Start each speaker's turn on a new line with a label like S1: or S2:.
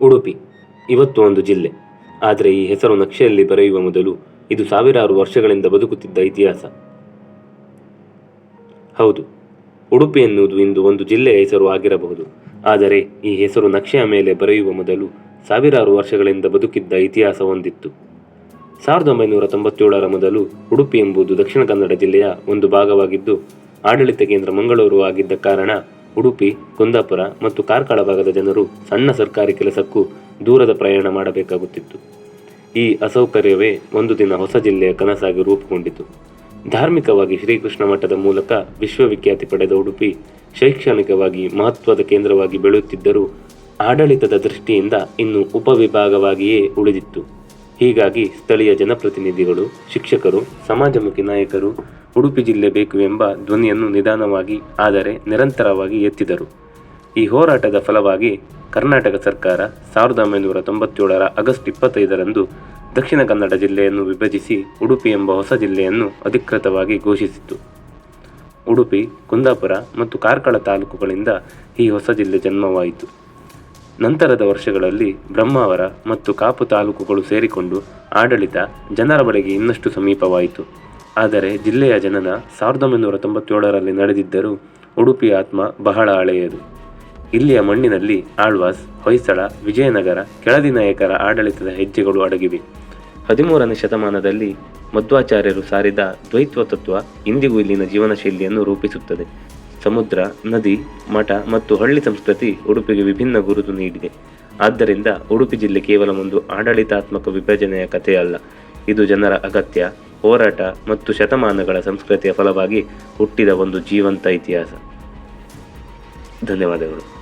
S1: ಉಡುಪಿ, ಇವತ್ತು ಒಂದು ಜಿಲ್ಲೆ. ಆದರೆ ಈ ಹೆಸರು ನಕ್ಷೆಯಲ್ಲಿ ಬರೆಯುವ ಮೊದಲು ಇದು ಸಾವಿರಾರು ವರ್ಷಗಳಿಂದ ಬದುಕುತ್ತಿದ್ದ ಇತಿಹಾಸ. ಹೌದು, ಉಡುಪಿ ಎನ್ನುವುದು ಇಂದು ಒಂದು ಜಿಲ್ಲೆಯ ಹೆಸರು ಆಗಿರಬಹುದು. ಆದರೆ ಈ ಹೆಸರು ನಕ್ಷೆಯ ಮೇಲೆ ಬರೆಯುವ ಮೊದಲು ಸಾವಿರಾರು ವರ್ಷಗಳಿಂದ ಬದುಕಿದ್ದ ಇತಿಹಾಸ ಹೊಂದಿತ್ತು ಸಾವಿರದ ಒಂಬೈನೂರ ತೊಂಬತ್ತೇಳರ ಮೊದಲು ಉಡುಪಿ ಎಂಬುದು ದಕ್ಷಿಣ ಕನ್ನಡ ಜಿಲ್ಲೆಯ ಒಂದು ಭಾಗವಾಗಿದ್ದು, ಆಡಳಿತ ಕೇಂದ್ರ ಮಂಗಳೂರು ಆಗಿದ್ದ ಕಾರಣ ಉಡುಪಿ, ಕುಂದಾಪುರ ಮತ್ತು ಕಾರ್ಕಳ ಭಾಗದ ಜನರು ಸಣ್ಣ ಸರ್ಕಾರಿ ಕೆಲಸಕ್ಕೂ ದೂರದ ಪ್ರಯಾಣ ಮಾಡಬೇಕಾಗುತ್ತಿತ್ತು. ಈ ಅಸೌಕರ್ಯವೇ ಒಂದು ದಿನ ಹೊಸ ಜಿಲ್ಲೆಯ ಕನಸಾಗಿ ರೂಪುಗೊಂಡಿತು. ಧಾರ್ಮಿಕವಾಗಿ ಶ್ರೀಕೃಷ್ಣ ಮಠದ ಮೂಲಕ ವಿಶ್ವವಿಖ್ಯಾತಿ ಪಡೆದ ಉಡುಪಿ ಶೈಕ್ಷಣಿಕವಾಗಿ ಮಹತ್ವದ ಕೇಂದ್ರವಾಗಿ ಬೆಳೆಯುತ್ತಿದ್ದರೂ ಆಡಳಿತದ ದೃಷ್ಟಿಯಿಂದ ಇನ್ನು ಉಪವಿಭಾಗವಾಗಿಯೇ ಉಳಿದಿತ್ತು. ಹೀಗಾಗಿ ಸ್ಥಳೀಯ ಜನಪ್ರತಿನಿಧಿಗಳು, ಶಿಕ್ಷಕರು, ಸಮಾಜಮುಖಿ ನಾಯಕರು, ಉಡುಪಿ ಜಿಲ್ಲೆ ಬೇಕು ಎಂಬ ಧ್ವನಿಯನ್ನು ನಿಧಾನವಾಗಿ, ಆದರೆ ನಿರಂತರವಾಗಿ ಎತ್ತಿದರು. ಈ ಹೋರಾಟದ ಫಲವಾಗಿ ಕರ್ನಾಟಕ ಸರ್ಕಾರ ಸಾವಿರದ ಒಂಬೈನೂರ ತೊಂಬತ್ತೇಳರ ಆಗಸ್ಟ್ ಇಪ್ಪತ್ತೈದರಂದು ದಕ್ಷಿಣ ಕನ್ನಡ ಜಿಲ್ಲೆಯನ್ನು ವಿಭಜಿಸಿ ಉಡುಪಿ ಎಂಬ ಹೊಸ ಜಿಲ್ಲೆಯನ್ನು ಅಧಿಕೃತವಾಗಿ ಘೋಷಿಸಿತು ಉಡುಪಿ, ಕುಂದಾಪುರ ಮತ್ತು ಕಾರ್ಕಳ ತಾಲೂಕುಗಳಿಂದ ಈ ಹೊಸ ಜಿಲ್ಲೆ ಜನ್ಮವಾಯಿತು. ನಂತರದ ವರ್ಷಗಳಲ್ಲಿ ಬ್ರಹ್ಮಾವರ ಮತ್ತು ಕಾಪು ತಾಲೂಕುಗಳು ಸೇರಿಕೊಂಡು ಆಡಳಿತ ಜನರ ಬಳಿಗೆ ಇನ್ನಷ್ಟು ಸಮೀಪವಾಯಿತು. ಆದರೆ ಜಿಲ್ಲೆಯ ಜನನ ಸಾವಿರದ ಒಂಬೈನೂರ ತೊಂಬತ್ತೇಳರಲ್ಲಿ ನಡೆದಿದ್ದರೂ ಉಡುಪಿಯ ಆತ್ಮ ಬಹಳ ಹಳೆಯದು. ಇಲ್ಲಿಯ ಮಣ್ಣಿನಲ್ಲಿ ಆಳ್ವಾಸ್, ಹೊಯ್ಸಳ, ವಿಜಯನಗರ ಕೆಳದಿ ನಾಯಕರ ಆಡಳಿತದ ಹೆಜ್ಜೆಗಳು ಅಡಗಿವೆ. ಹದಿಮೂರನೇ ಶತಮಾನದಲ್ಲಿ ಮಧ್ವಾಚಾರ್ಯರು ಸಾರಿದ ದ್ವೈತ್ವ ತತ್ವ ಇಂದಿಗೂ ಇಲ್ಲಿನ ಜೀವನ ಶೈಲಿಯನ್ನು ರೂಪಿಸುತ್ತದೆ. ಸಮುದ್ರ, ನದಿ, ಮಠ ಮತ್ತು ಹಳ್ಳಿ ಸಂಸ್ಕೃತಿ ಉಡುಪಿಗೆ ವಿಭಿನ್ನ ಗುರುತು ನೀಡಿದೆ. ಆದ್ದರಿಂದ ಉಡುಪಿ ಜಿಲ್ಲೆ ಕೇವಲ ಒಂದು ಆಡಳಿತಾತ್ಮಕ ವಿಭಜನೆಯ ಕಥೆಯಲ್ಲ. ಇದು ಜನರ ಅಗತ್ಯ, ಹೋರಾಟ ಮತ್ತು ಶತಮಾನಗಳ ಸಂಸ್ಕೃತಿಯ ಫಲವಾಗಿ ಹುಟ್ಟಿದ ಒಂದು ಜೀವಂತ ಇತಿಹಾಸ. ಧನ್ಯವಾದಗಳು.